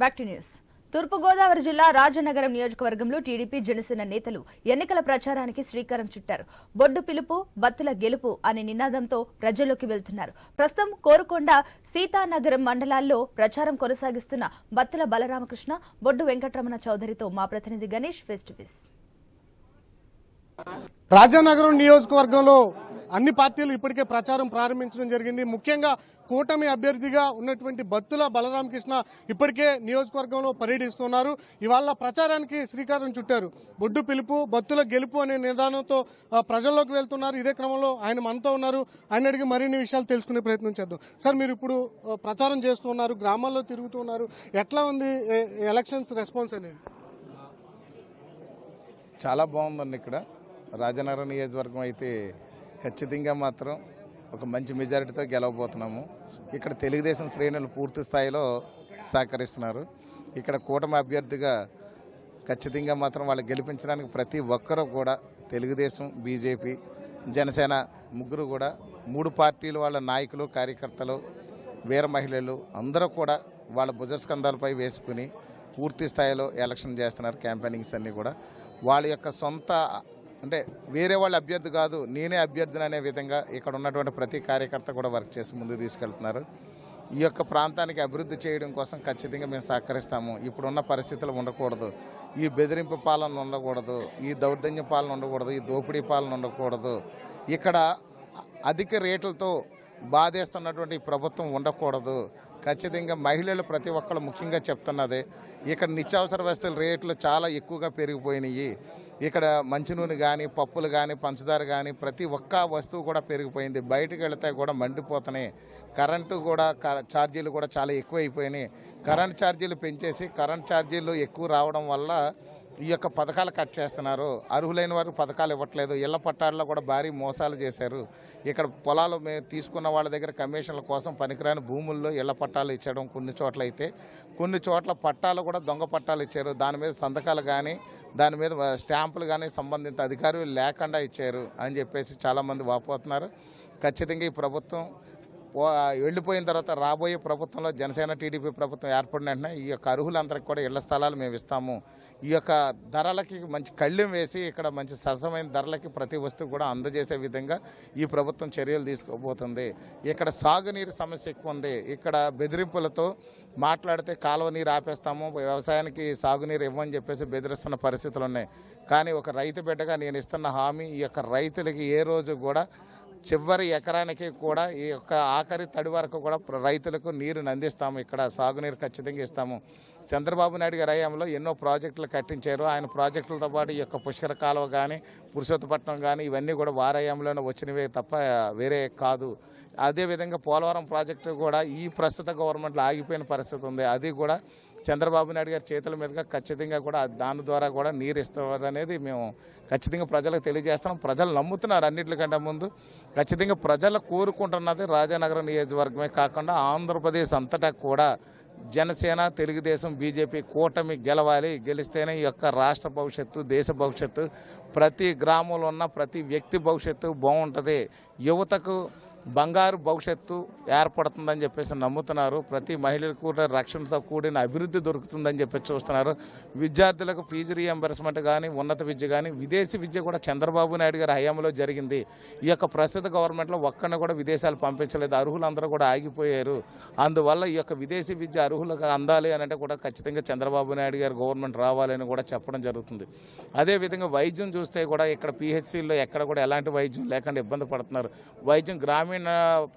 Back to news. తూర్పుగోదావరి జిల్లా రాజనగరం నియోజకవర్గంలో TDP Janasena నేతలు ఎన్నికల ప్రచారానికి శ్రీకారం చుట్టారు. బొడ్డు పిలుపు బత్తుల గెలుపు అనే నినాదంతో ప్రజల్లోకి వెళ్తున్నారు. ప్రస్తుతం కోరుకొండ సీతానగరం మండలాల్లో ప్రచారం కొనసాగిస్తున్న బత్తుల బలరామకృష్ణ బొడ్డు వెంకటరమణ చౌదరితో మా ప్రతినిధి Ganesh face to face Rajanagaram నియోజకవర్గంలో అన్ని పార్టీలు ఇప్పటికే ప్రచారం ప్రారంభించడం జరిగింది. ముఖ్యంగా కూటమి అభ్యర్థిగా ఉన్నటువంటి బత్తుల బలరామకృష్ణ ఇప్పటికే నియోజకవర్గంలో పర్యటిస్తున్నారు. ఇవాళ ప్రచారానికి శ్రీకారం చుట్టారు. బొడ్డు పిలుపు బత్తుల గెలుపు అనే నిదానంతో ప్రజల్లోకి వెళ్తున్నారు. ఇదే క్రమంలో ఆయన మనతో ఉన్నారు. ఆయన అడిగి మరిన్ని విషయాలు తెలుసుకునే ప్రయత్నం చేద్దాం. సార్ మీరు ఇప్పుడు ప్రచారం చేస్తున్నారు గ్రామాల్లో తిరుగుతున్నారు ఎట్లా ఉంది ఎలక్షన్స్ రెస్పాన్స్ అనేది? చాలా బాగుందండి ఇక్కడ. రాజనగరం నియోజకవర్గం అయితే ఖచ్చితంగా మాత్రం ఒక మంచి మెజారిటీతో గెలవబోతున్నాము. ఇక్కడ తెలుగుదేశం శ్రేణులు పూర్తి స్థాయిలో సహకరిస్తున్నారు. ఇక్కడ కూటమి అభ్యర్థిగా ఖచ్చితంగా మాత్రం వాళ్ళు గెలిపించడానికి ప్రతి ఒక్కరూ కూడా తెలుగుదేశం బీజేపీ జనసేన ముగ్గురు కూడా మూడు పార్టీలు వాళ్ళ నాయకులు కార్యకర్తలు వీర మహిళలు అందరూ కూడా వాళ్ళ భుజస్కంధాలపై వేసుకుని పూర్తి స్థాయిలో ఎలక్షన్ చేస్తున్నారు క్యాంపెయినింగ్స్ అన్నీ కూడా. వాళ్ళ యొక్క సొంత అంటే వేరే వాళ్ళ అభ్యర్థి కాదు నేనే అభ్యర్థిని అనే విధంగా ఇక్కడ ఉన్నటువంటి ప్రతి కార్యకర్త కూడా వర్క్ చేసి ముందుకు తీసుకెళ్తున్నారు. ఈ యొక్క ప్రాంతానికి అభివృద్ధి చేయడం కోసం ఖచ్చితంగా మేము సహకరిస్తాము. ఇప్పుడున్న పరిస్థితులు ఉండకూడదు. ఈ బెదిరింపు పాలన ఉండకూడదు. ఈ దౌర్జన్య పాలన ఉండకూడదు. ఈ దోపిడీ పాలన ఉండకూడదు. ఇక్కడ అధిక రేట్లతో బాధేస్తున్నటువంటి ప్రభుత్వం ఉండకూడదు. ఖచ్చితంగా మహిళలు ప్రతి ఒక్కరు ముఖ్యంగా చెప్తున్నది ఇక్కడ నిత్యావసర వస్తువుల రేట్లు చాలా ఎక్కువగా పెరిగిపోయినాయి. ఇక్కడ మంచినూనె కానీ పప్పులు కానీ పంచదార కానీ ప్రతి ఒక్క వస్తువు కూడా పెరిగిపోయింది. బయటకు వెళితే కూడా మండిపోతున్నాయి. కరెంటు కూడా క- ఛార్జీలు కూడా చాలా ఎక్కువ అయిపోయినాయి కరెంట్ ఛార్జీలు పెంచేసి కరెంట్ ఛార్జీలు ఎక్కువ రావడం వల్ల ఈ యొక్క పథకాలు కట్ చేస్తున్నారు. అర్హులైన వారికి పథకాలు ఇవ్వట్లేదు. ఇళ్ళ పట్టాల్లో కూడా భారీ మోసాలు చేశారు. ఇక్కడ పొలాలు మేము తీసుకున్న వాళ్ళ దగ్గర కమిషన్ల కోసం పనికిరాని భూముల్లో ఇళ్ళ పట్టాలు ఇచ్చడం కొన్ని చోట్ల అయితే కొన్ని చోట్ల పట్టాలు కూడా దొంగ పట్టాలు ఇచ్చారు. దాని మీద సంతకాలు కానీ దాని మీద స్టాంపులు కానీ సంబంధిత అధికారులు లేకుండా ఇచ్చారు అని చెప్పేసి చాలామంది వాపోతున్నారు. ఖచ్చితంగా ఈ ప్రభుత్వం వెళ్ళిపోయిన తర్వాత రాబోయే ప్రభుత్వంలో జనసేన టీడీపీ ప్రభుత్వం ఏర్పడిన వెంటనే ఈ యొక్క అర్హులందరికీ కూడా ఇళ్ళ స్థలాలు మేము ఇస్తాము. ఈ యొక్క ధరలకి మంచి కళ్ళెం వేసి ఇక్కడ మంచి సరసమైన ధరలకి ప్రతి వస్తువు కూడా అందజేసే విధంగా ఈ ప్రభుత్వం చర్యలు తీసుకోబోతుంది. ఇక్కడ సాగునీరు సమస్య ఎక్కువ ఉంది. ఇక్కడ బెదిరింపులతో మాట్లాడితే కాలువ నీరు ఆపేస్తాము వ్యవసాయానికి సాగునీరు ఇవ్వమని చెప్పేసి బెదిరిస్తున్న పరిస్థితులు ఉన్నాయి. కానీ ఒక రైతు బిడ్డగా నేను ఇస్తున్న హామీ ఈ యొక్క రైతులకి ఏ రోజు కూడా చివరి ఎకరానికి కూడా ఈ యొక్క ఆఖరి తడి వరకు కూడా రైతులకు నీరుని అందిస్తాము. ఇక్కడ సాగునీరు ఖచ్చితంగా ఇస్తాము. చంద్రబాబు నాయుడు గారి హయాంలో ఎన్నో ప్రాజెక్టులు కట్టించారు. ఆయన ప్రాజెక్టులతో పాటు ఈ యొక్క పుష్కర కాలువ కానీ పురుషోత్తపట్నం కానీ ఇవన్నీ కూడా వారి వచ్చినవే తప్ప వేరే కాదు. అదేవిధంగా పోలవరం ప్రాజెక్టు కూడా ఈ ప్రస్తుత గవర్నమెంట్లో ఆగిపోయిన పరిస్థితి ఉంది. అది కూడా చంద్రబాబు నాయుడు గారి చేతుల మీదుగా ఖచ్చితంగా కూడా దాని ద్వారా కూడా నీరు ఇస్తారు అనేది మేము ఖచ్చితంగా ప్రజలకు తెలియజేస్తున్నాం. ప్రజలు నమ్ముతున్నారు అన్నింటికంటే ముందు. ఖచ్చితంగా ప్రజలు కోరుకుంటున్నది రాజానగరం నియోజకవర్గమే కాకుండా ఆంధ్రప్రదేశ్ అంతటా కూడా జనసేన తెలుగుదేశం బీజేపీ కూటమి గెలవాలి. గెలిస్తేనే ఈ యొక్క రాష్ట్ర భవిష్యత్తు దేశ భవిష్యత్తు. ప్రతి గ్రామంలో ఉన్న ప్రతి వ్యక్తి భవిష్యత్తు బాగుంటుంది. యువతకు బంగారు భవిష్యత్తు ఏర్పడుతుందని చెప్పేసి నమ్ముతున్నారు. ప్రతి మహిళలకు కూడా రక్షణతో కూడిన అభివృద్ధి దొరుకుతుందని చెప్పి చూస్తున్నారు. విద్యార్థులకు ఫీజు రీఎంబర్స్మెంట్ కానీ ఉన్నత విద్య కానీ విదేశీ విద్య కూడా చంద్రబాబు నాయుడు గారి హయాంలో జరిగింది. ఈ యొక్క ప్రస్తుత గవర్నమెంట్లో ఒక్కడిని కూడా విదేశాలు పంపించలేదు. అర్హులందరూ కూడా ఆగిపోయారు. అందువల్ల ఈ యొక్క విదేశీ విద్య అర్హులకు అందాలి అని అంటే కూడా ఖచ్చితంగా చంద్రబాబు నాయుడు గారు గవర్నమెంట్ రావాలని కూడా చెప్పడం జరుగుతుంది. అదేవిధంగా వైద్యం చూస్తే కూడా ఇక్కడ పిహెచ్సిల్లో ఎక్కడ కూడా ఎలాంటి వైద్యం లేకుండా ఇబ్బంది పడుతున్నారు. వైద్యం గ్రామీణ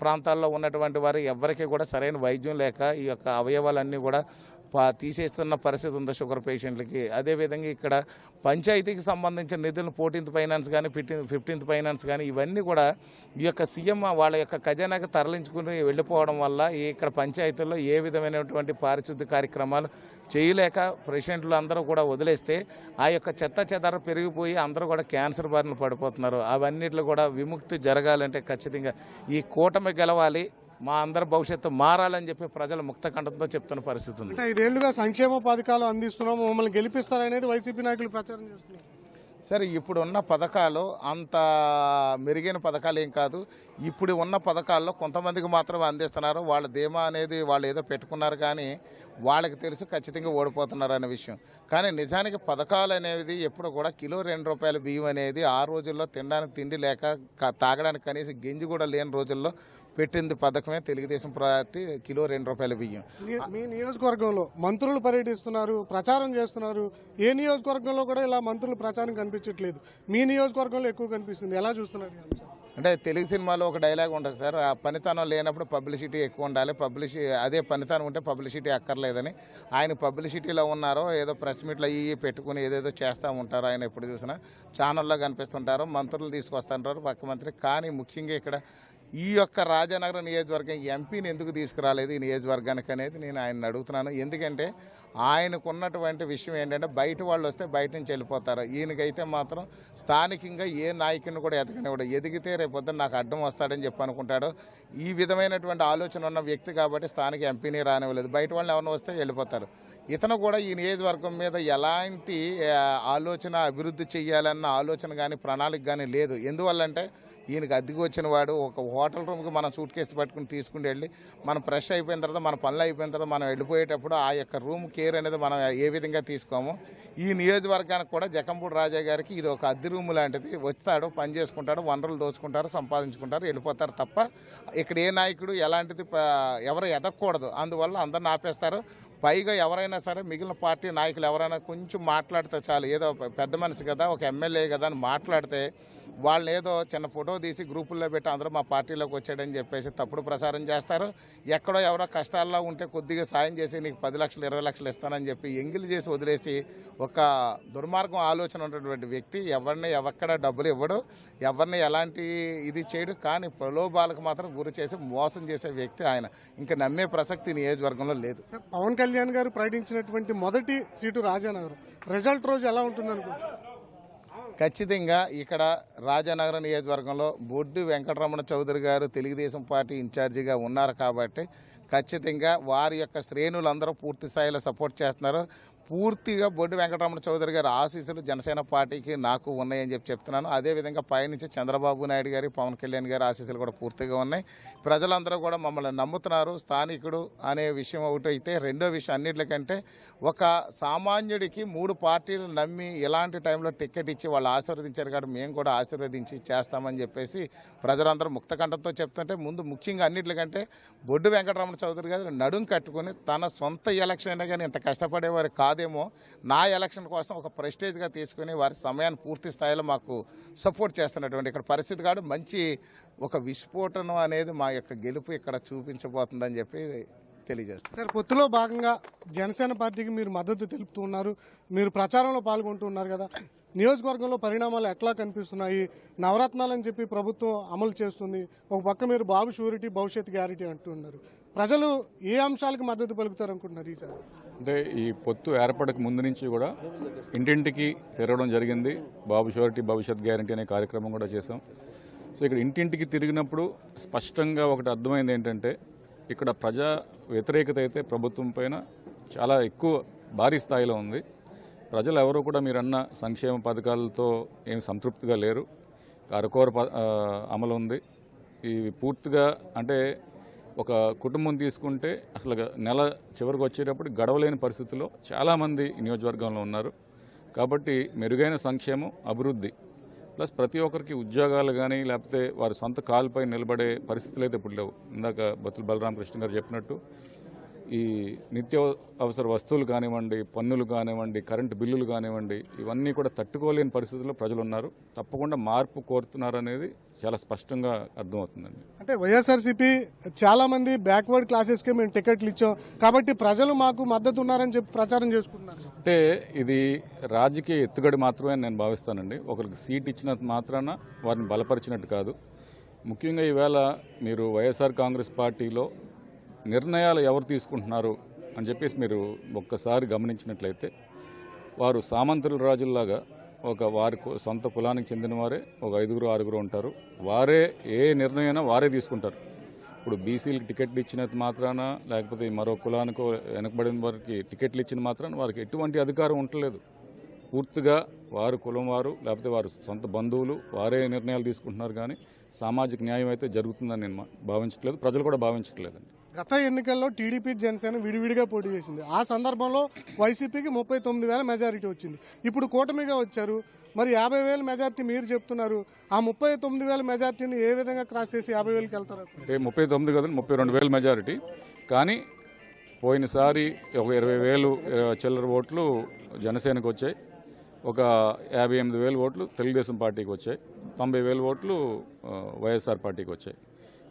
ప్రాంతాల్లో ఉన్నటువంటి వారు ఎవరికి కూడా సరైన వైద్యం లేక ఈ యొక్క అవయవాలన్నీ కూడా తీసేస్తున్న పరిస్థితి ఉంది షుగర్ పేషెంట్లకి? అదేవిధంగా ఇక్కడ పంచాయతీకి సంబంధించిన నిధులను ఫోర్టీన్త్ ఫైనాన్స్ కానీ ఫిఫ్టీన్ ఫిఫ్టీన్త్ ఫైనాన్స్ కానీ ఇవన్నీ కూడా ఈ యొక్క సీఎం వాళ్ళ యొక్క ఖజానాకి తరలించుకుని వెళ్ళిపోవడం వల్ల ఇక్కడ పంచాయతీల్లో ఏ విధమైనటువంటి పారిశుద్ధ్య కార్యక్రమాలు చేయలేక పేషెంట్లు అందరూ కూడా వదిలేస్తే ఆ యొక్క చెత్త చెదార పెరిగిపోయి అందరూ కూడా క్యాన్సర్ బారిన పడిపోతున్నారు. అవన్నిట్లో కూడా విముక్తి జరగాలంటే ఖచ్చితంగా ఈ కూటమి గెలవాలి. మా అందరి భవిష్యత్తు మారాలని చెప్పి ప్రజలు ముక్త కంఠంతో చెప్తున్న పరిస్థితి ఉంది. అంటే ఐదేళ్ళుగా సంక్షేమ పథకాలు అందిస్తున్నాము మమ్మల్ని గెలిపిస్తారనేది వైసీపీ నాయకులు ప్రచారం చేస్తున్నారు. సరే ఇప్పుడు ఉన్న పథకాలు అంత మెరుగైన పథకాలు ఏం కాదు. ఇప్పుడు ఉన్న పథకాల్లో కొంతమందికి మాత్రమే అందిస్తున్నారు. వాళ్ళ ధీమా అనేది వాళ్ళు ఏదో పెట్టుకున్నారు కానీ వాళ్ళకి తెలుసు ఖచ్చితంగా ఓడిపోతున్నారు అనే విషయం. కానీ నిజానికి పథకాలు అనేది ఎప్పుడు కూడా కిలో రెండు రూపాయల బియ్యం అనేది ఆ రోజుల్లో తినడానికి తిండి లేక తాగడానికి కనీసం గింజి కూడా లేని రోజుల్లో పెట్టింది పథకమే తెలుగుదేశం పార్టీ కిలో రెండు రూపాయల బియ్యం. మీ- నియోజకవర్గంలో మంత్రులు పర్యటిస్తున్నారు ప్రచారం చేస్తున్నారు. ఏ నియోజకవర్గంలో కూడా ఇలా మంత్రులు ప్రచారం కనిపించట్లేదు. మీ నియోజకవర్గంలో ఎక్కువ కనిపిస్తుంది. ఎలా చూస్తున్నారు? అంటే తెలుగు సినిమాలో ఒక డైలాగ్ ఉంటుంది సార్ ఆ పనితనం లేనప్పుడు పబ్లిసిటీ ఎక్కువ ఉండాలి. పబ్లిసిటీ అదే పనితనం ఉంటే పబ్లిసిటీ అక్కర్లేదని. ఆయన పబ్లిసిటీలో ఉన్నారో ఏదో ప్రెస్ మీట్లు అయ్యి పెట్టుకుని ఏదేదో చేస్తూ ఉంటారు ఆయన ఎప్పుడు చూసినా. ఛానల్లో కనిపిస్తుంటారు మంత్రులు తీసుకొస్తుంటారు పక్క మంత్రి. కానీ ముఖ్యంగా ఇక్కడ ఈ యొక్క రాజానగరం నియోజకవర్గం ఎంపీని ఎందుకు తీసుకురాలేదు? ఈ నియోజకవర్గానికి అనేది నేను ఆయన అడుగుతున్నాను. ఎందుకంటే ఆయనకున్నటువంటి విషయం ఏంటంటే బయట వాళ్ళు వస్తే బయట నుంచి వెళ్ళిపోతారు. ఈయనకైతే మాత్రం స్థానికంగా ఏ నాయకుని కూడా ఎదగనివ్వడు ఎదిగితే రేపొద్దున నాకు అడ్డం వస్తాడని చెప్పి అనుకుంటాడు. ఈ విధమైనటువంటి ఆలోచన ఉన్న వ్యక్తి కాబట్టి స్థానిక ఎంపీని రానివ్వలేదు. బయట వాళ్ళు ఎవరిని వస్తే వెళ్ళిపోతారు. ఇతను కూడా ఈ నియోజకవర్గం మీద ఎలాంటి ఆలోచన అభివృద్ధి చేయాలన్న ఆలోచన కానీ ప్రణాళిక కానీ లేదు. ఎందువల్లంటే ఈయనకి అద్దెకి వచ్చిన వాడు ఒక హోటల్ రూమ్కి మనం సూట్ కేసు పట్టుకుని తీసుకుని వెళ్ళి మనం ఫ్రెష్ అయిపోయిన తర్వాత మన పనులు అయిపోయిన తర్వాత మనం వెళ్ళిపోయేటప్పుడు ఆ యొక్క రూమ్ కేర్ అనేది మనం ఏ విధంగా తీసుకోము. ఈ నియోజకవర్గానికి కూడా జకంపూడి రాజా గారికి ఇది ఒక అద్దె రూమ్ లాంటిది. వస్తాడు పని చేసుకుంటాడు వనరులు దోచుకుంటారు సంపాదించుకుంటారు వెళ్ళిపోతారు తప్ప ఇక్కడ ఏ నాయకుడు ఎలాంటిది ఎవరు ఎదగకూడదు. అందువల్ల అందరిని ఆపేస్తారు. పైగా ఎవరైనా సరే మిగిలిన పార్టీ నాయకులు ఎవరైనా కొంచెం మాట్లాడితే చాలు. ఏదో పెద్ద మనిషి కదా ఒక ఎమ్మెల్యే కదా అని మాట్లాడితే వాళ్ళని ఏదో చిన్న ఫోటో తీసి గ్రూపుల్లో పెట్టి అందరూ మా పార్టీలోకి వచ్చాడని చెప్పేసి తప్పుడు ప్రసారం చేస్తారు. ఎక్కడో ఎవరో కష్టాల్లో ఉంటే కొద్దిగా సాయం చేసి నీకు పది లక్షలు ఇరవై లక్షలు ఇస్తానని చెప్పి ఎంగిలి చేసి వదిలేసి ఒక దుర్మార్గం ఆలోచన ఉన్నటువంటి వ్యక్తి ఎవరిని ఎక్కడ డబ్బులు ఇవ్వడు ఎవరిని ఎలాంటి ఇది చేయడు. కానీ ప్రలోభాలకు మాత్రం గురి చేసి మోసం చేసే వ్యక్తి ఆయన. ఇంకా నమ్మే ప్రసక్తి నియోజకవర్గంలో లేదు. పవన్ కళ్యాణ్ గారు ప్రకటించినటువంటి మొదటి సీటు రాజానగరం. రిజల్ట్ రోజు ఎలా ఉంటుంది అనుకుంటున్నారు ఖచ్చితంగా ఇక్కడ రాజానగరం నియోజకవర్గంలో బొడ్డు వెంకటరమణ చౌదరి గారు తెలుగుదేశం పార్టీ ఇన్ఛార్జిగా ఉన్నారు కాబట్టి ఖచ్చితంగా వారి యొక్క శ్రేణులందరూ పూర్తి స్థాయిలో సపోర్ట్ చేస్తున్నారు. పూర్తిగా బొడ్డు వెంకటరమణ చౌదరి గారి ఆశీస్సులు జనసేన పార్టీకి నాకు ఉన్నాయని చెప్పి చెప్తున్నాను. అదేవిధంగా పైనుంచి చంద్రబాబు నాయుడు గారి పవన్ కళ్యాణ్ గారి ఆశీస్సులు కూడా పూర్తిగా ఉన్నాయి. ప్రజలందరూ కూడా మమ్మల్ని నమ్ముతున్నారు. స్థానికుడు అనే విషయం ఒకటి అయితే రెండో విషయం అన్నిటికంటే ఒక సామాన్యుడికి మూడు పార్టీలు నమ్మి ఎలాంటి టైంలో టికెట్ ఇచ్చి వాళ్ళు ఆశీర్వదించారు కాబట్టి మేము కూడా ఆశీర్వదించి చేస్తామని చెప్పేసి ప్రజలందరూ ముక్తకంఠంతో చెప్తుంటే ముందు ముఖ్యంగా అన్నిటికంటే బొడ్డు వెంకటరమణ చౌదరి గారు నడుం కట్టుకుని తన సొంత ఎలక్షన్ అయినా కానీ ఇంత కష్టపడేవారు కాదు కాదేమో నా ఎలక్షన్ కోసం ఒక ప్రెస్టేజ్గా తీసుకుని వారి సమయాన్ని పూర్తి స్థాయిలో మాకు సపోర్ట్ చేస్తున్నటువంటి ఇక్కడ పరిస్థితి కాదు. మంచి ఒక విస్ఫోటనం అనేది మా యొక్క గెలుపు ఇక్కడ చూపించబోతుందని చెప్పి తెలియజేస్తారు సార్ పొత్తులో భాగంగా జనసేన పార్టీకి మీరు మద్దతు తెలుపుతున్నారు మీరు ప్రచారంలో పాల్గొంటున్నారు కదా. నియోజకవర్గంలో పరిణామాలు ఎట్లా కనిపిస్తున్నాయి? నవరత్నాలని చెప్పి ప్రభుత్వం అమలు చేస్తుంది. ఒక పక్క మీరు బాబు షూరిటీ భవిష్యత్ గ్యారంటీ అంటున్నారు. ప్రజలు ఏ అంశాలకు మద్దతు పలుకుతారు అనుకుంటున్నారు ఈసారి అంటే ఈ పొత్తు ఏర్పడక ముందు నుంచి కూడా ఇంటింటికి తిరగడం జరిగింది. బాబు షూరిటీ భవిష్యత్ గ్యారంటీ అనే కార్యక్రమం కూడా చేశాం. సో ఇక్కడ ఇంటింటికి తిరిగినప్పుడు స్పష్టంగా ఒకటి అర్థమైంది ఏంటంటే ఇక్కడ ప్రజా వ్యతిరేకత అయితే ప్రభుత్వం పైన చాలా ఎక్కువ భారీ స్థాయిలో ఉంది. ప్రజలు ఎవరు కూడా మీరన్న సంక్షేమ పథకాలతో ఏం సంతృప్తిగా లేరు. అరకోర ప- అమలు ఉంది. ఈ పూర్తిగా అంటే ఒక కుటుంబం తీసుకుంటే అసలు నెల చివరికి వచ్చేటప్పుడు గడవలేని పరిస్థితిలో చాలామంది నియోజకవర్గంలో ఉన్నారు. కాబట్టి మెరుగైన సంక్షేమం అభివృద్ధి ప్లస్ ప్రతి ఒక్కరికి ఉద్యోగాలు కానీ లేకపోతే వారి సొంత కాలుపై నిలబడే పరిస్థితులు అయితే ఇప్పుడు లేవు. ఇందాక బతులు బలరామకృష్ణ గారు చెప్పినట్టు ఈ నిత్య అవసర వస్తువులు కానివ్వండి పన్నులు కానివ్వండి కరెంటు బిల్లులు కానివ్వండి ఇవన్నీ కూడా తట్టుకోలేని పరిస్థితుల్లో ప్రజలు ఉన్నారు తప్పకుండా మార్పు కోరుతున్నారు అనేది చాలా స్పష్టంగా అర్థమవుతుందండి. అంటే వైఎస్ఆర్సీపీ చాలా మంది బ్యాక్వర్డ్ క్లాసెస్కి మేము టికెట్లు ఇచ్చాం. కాబట్టి ప్రజలు మాకు మద్దతు ఉన్నారని చెప్పి ప్రచారం చేసుకుంటున్నారు. అంటే ఇది రాజకీయ ఎత్తుగడి మాత్రమే నేను భావిస్తానండి. ఒకరికి సీట్ ఇచ్చినంత మాత్రాన వారిని బలపరిచినట్టు కాదు. ముఖ్యంగా ఈవేళ మీరు వైఎస్ఆర్ కాంగ్రెస్ పార్టీలో నిర్ణయాలు ఎవరు తీసుకుంటున్నారు అని చెప్పేసి మీరు ఒక్కసారి గమనించినట్లయితే వారు సామంతుల రాజుల్లాగా ఒక వారి కు- సొంత కులానికి చెందిన వారే ఒక ఐదుగురు ఆరుగురు ఉంటారు. వారే ఏ నిర్ణయమైనా వారే తీసుకుంటారు. ఇప్పుడు బీసీలకు టికెట్లు ఇచ్చినంత మాత్రాన లేకపోతే మరో కులానికో వెనకబడిన వారికి టికెట్లు ఇచ్చిన మాత్రాన వారికి ఎటువంటి అధికారం ఉండలేదు పూర్తిగా వారు కులం వారు లేకపోతే వారు సొంత బంధువులు వారే నిర్ణయాలు తీసుకుంటున్నారు కానీ సామాజిక న్యాయం అయితే జరుగుతుందని నేను మా- భావించట్లేదు. ప్రజలు కూడా భావించట్లేదండి. గత ఎన్నికల్లో టీడీపీ జనసేన విడివిడిగా పోటీ చేసింది. ఆ సందర్భంలో వైసీపీకి ముప్పై తొమ్మిది వేల మెజారిటీ వచ్చింది. ఇప్పుడు కూటమిగా వచ్చారు. మరి యాభై వేల మెజారిటీ మీరు చెప్తున్నారు. ఆ ముప్పై తొమ్మిది వేల మెజారిటీని ఏ విధంగా క్రాస్ చేసి యాభై వేలకి వెళ్తారు? అంటే ముప్పై తొమ్మిది కదా ముప్పై రెండు వేల మెజారిటీ. కానీ పోయినసారి ఒక ఇరవై వేలు చిల్లర ఓట్లు జనసేనకు వచ్చాయి. ఒక యాభై ఎనిమిది వేలు ఓట్లు తెలుగుదేశం పార్టీకి వచ్చాయి. తొంభై వేలు ఓట్లు వైఎస్ఆర్ పార్టీకి వచ్చాయి.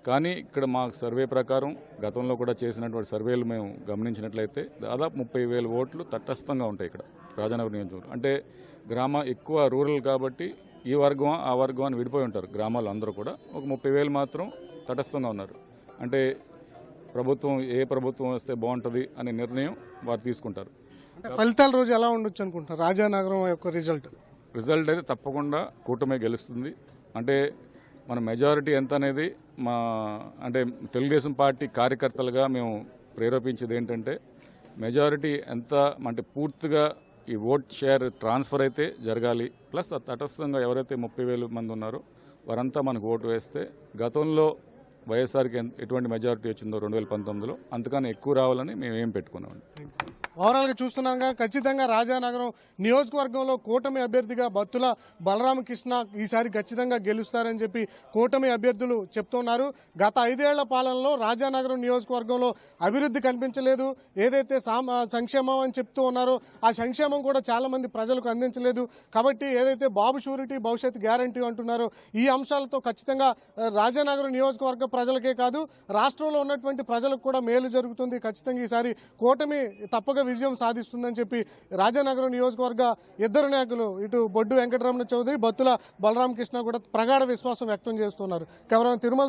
కానీ ఇక్కడ మా సర్వే ప్రకారం గతంలో కూడా చేసినటువంటి సర్వేలు మేము గమనించినట్లయితే దాదాపు ముప్పై వేల ఓట్లు తటస్థంగా ఉంటాయి ఇక్కడ రాజానగర్ నియోజకవర్గం అంటే గ్రామ ఎక్కువ రూరల్ కాబట్టి ఈ వర్గం ఆ వర్గం అని విడిపోయి ఉంటారు గ్రామాలు అందరూ కూడా. ఒక ముప్పై వేలు మాత్రం తటస్థంగా ఉన్నారు. అంటే ప్రభుత్వం ఏ ప్రభుత్వం వస్తే బాగుంటుంది అనే నిర్ణయం వారు తీసుకుంటారు. ఫలితాల రోజు ఎలా ఉండొచ్చు అనుకుంటున్నారు? రాజానగరం యొక్క రిజల్ట్. రిజల్ట్ అయితే తప్పకుండా కూటమే గెలుస్తుంది. అంటే మన మెజారిటీ ఎంత అనేది మా అంటే తెలుగుదేశం పార్టీ కార్యకర్తలుగా మేము ప్రేరేపించేది ఏంటంటే మెజారిటీ ఎంత అంటే పూర్తిగా ఈ ఓట్ షేర్ ట్రాన్స్ఫర్ అయితే జరగాలి. ప్లస్ తటస్థంగా ఎవరైతే ముప్పై వేల మంది ఉన్నారో వారంతా మనకు ఓటు వేస్తే గతంలో వైఎస్ఆర్కి ఎంత- ఎటువంటి మెజారిటీ వచ్చిందో రెండు వేల పంతొమ్మిదిలో అంతకన్నా ఎక్కువ రావాలని మేము ఏం పెట్టుకున్నామండి ఓవరాల్గా చూస్తున్నాగా ఖచ్చితంగా రాజానగరం నియోజకవర్గంలో కూటమి అభ్యర్థిగా బత్తుల బలరామకృష్ణ ఈసారి ఖచ్చితంగా గెలుస్తారని చెప్పి కూటమి అభ్యర్థులు చెప్తున్నారు. గత ఐదేళ్ళ పాలనలో రాజానగరం నియోజకవర్గంలో అభివృద్ధి కనిపించలేదు. ఏదైతే సంక్షేమం అని చెప్తూ ఉన్నారో ఆ సంక్షేమం కూడా చాలా మంది ప్రజలకు అందించలేదు. కాబట్టి ఏదైతే బాబు షూరిటీ భవిష్యత్ గ్యారంటీ అంటున్నారో ఈ అంశాలతో ఖచ్చితంగా రాజానగరం నియోజకవర్గ ప్రజలకే కాదు రాష్ట్రంలో ఉన్నటువంటి ప్రజలకు కూడా మేలు జరుగుతుంది. ఖచ్చితంగా ఈసారి కూటమి తప్పక విజయం సాధిస్తుందని చెప్పి రాజానగరం నియోజకవర్గ ఇద్దరు నాయకులు ఇటు బొడ్డు వెంకటరమణ చౌదరి బత్తుల బలరామకృష్ణ కూడా ప్రగాఢ విశ్వాసం వ్యక్తం చేస్తున్నారు. కేవలం తిరుమల